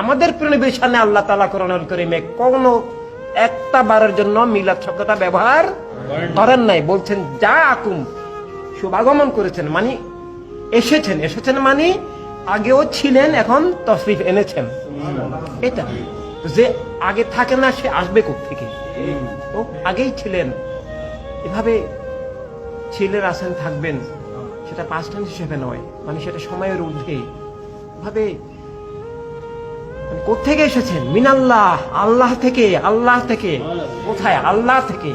আমাদের প্রণবীর সামনে আল্লাহ তালা করোনার করিমে কোনো একটা বারের জন্য মিলাদ শব্দটা ব্যবহার করেন নাই। বলছেন, যা আকুম, শুভাগমন করেছেন মানে এসেছেন। এসেছেন মানে আগেও ছিলেন, এখন তশরিফ এনেছেন। এটা যে আগে থাকে না, সে আসবে থেকে ও আগেই ছিলেন। এভাবে ছিলেন আসেন থাকবেন, সেটা পাস্ট টেন্স হিসেবে নয় মানে সেটা সময়ের ঊর্ধ্বে। ভাবে কোথেকে এসেছেন? মিনাল্লাহ, আল্লাহ থেকে আল্লাহ থেকে। কোথায়? আল্লাহ থেকে।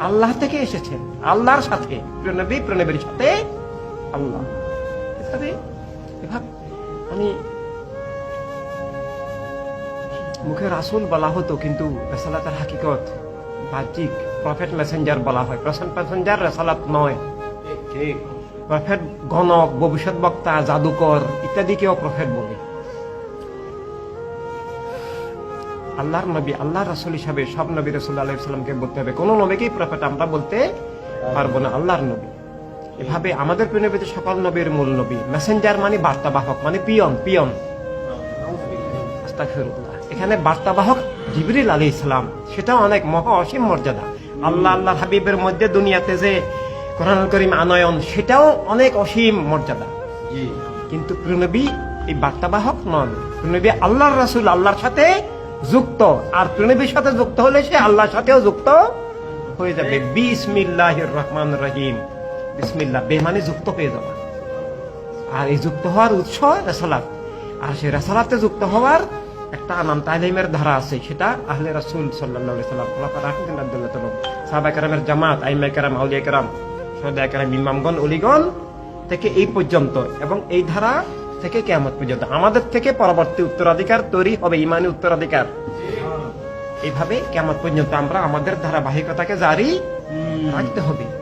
আল্লাহ থেকে এসেছেন। আল্লাহর সাথে। প্রণবী প্রণবীর সাথে আল্লাহ। এভাবে মানে মুখে রাসুল বলা হতো, কিন্তু রেসালাতের হাকিকত বাহ্যিক। প্রফেট মেসেঞ্জার বলা হয়। প্রফেট মেসেঞ্জার রেসালাত নয়। প্রফেট, গণক, ভবিষ্যৎ বক্তা, জাদুকর, ইত্যাদিকেও প্রফেট বলে। আল্লাহর নবী আল্লাহ রাসুল হিসাবে সব নবী রসুল আলাইসাল্লামকে বলতে হবে। কোন নবীকেই প্রফেট আমরা বলতে পারব না আল্লাহর নবী। এভাবে আমাদের প্রিয় সকল নবীর মূল নবী। মেসেঞ্জার মানে বার্তাবাহক মানে পিয়ন পিয়ন। এখানে বার্তাবাহক জিবরিল আলী ইসলাম সেটা অনেক মহা অসীম মর্যাদা। আল্লাহ আল্লাহ হাবিবের মধ্যে দুনিয়াতে যে কোরআন করিম আনয়ন সেটাও অনেক অসীম মর্যাদা। কিন্তু প্রণবী এই বার্তাবাহক নন। প্রণবী আল্লাহর রাসুল আল্লাহর সাথে যুক্ত। আর প্রণবীর সাথে যুক্ত হলে সে আল্লাহর সাথেও যুক্ত হয়ে যাবে। বিসমিল্লাহ রহমান রহিম। বিসমিল্লাহ বে যুক্ত হয়ে যাওয়া। আর এই যুক্ত হওয়ার উৎস রেসালাত। আর সেই রেসালাতে যুক্ত হওয়ার একটা নাম তালিমের ধারা আছে। সেটা আহলে রাসুল সাল্লাহ সাল্লাম খোলাফা রাহিদিন কারামের জামাত আইমা কারাম আউলিয়া কারাম সদা কারাম ইমামগণ, অলিগণ থেকে এই পর্যন্ত। এবং এই ধারা থেকে কেমন পর্যন্ত। আমাদের থেকে পরবর্তী উত্তরাধিকার তৈরি হবে ইমানি উত্তরাধিকার। এইভাবে কেমন পর্যন্ত আমরা আমাদের ধারাবাহিকতাকে জারি রাখতে হবে।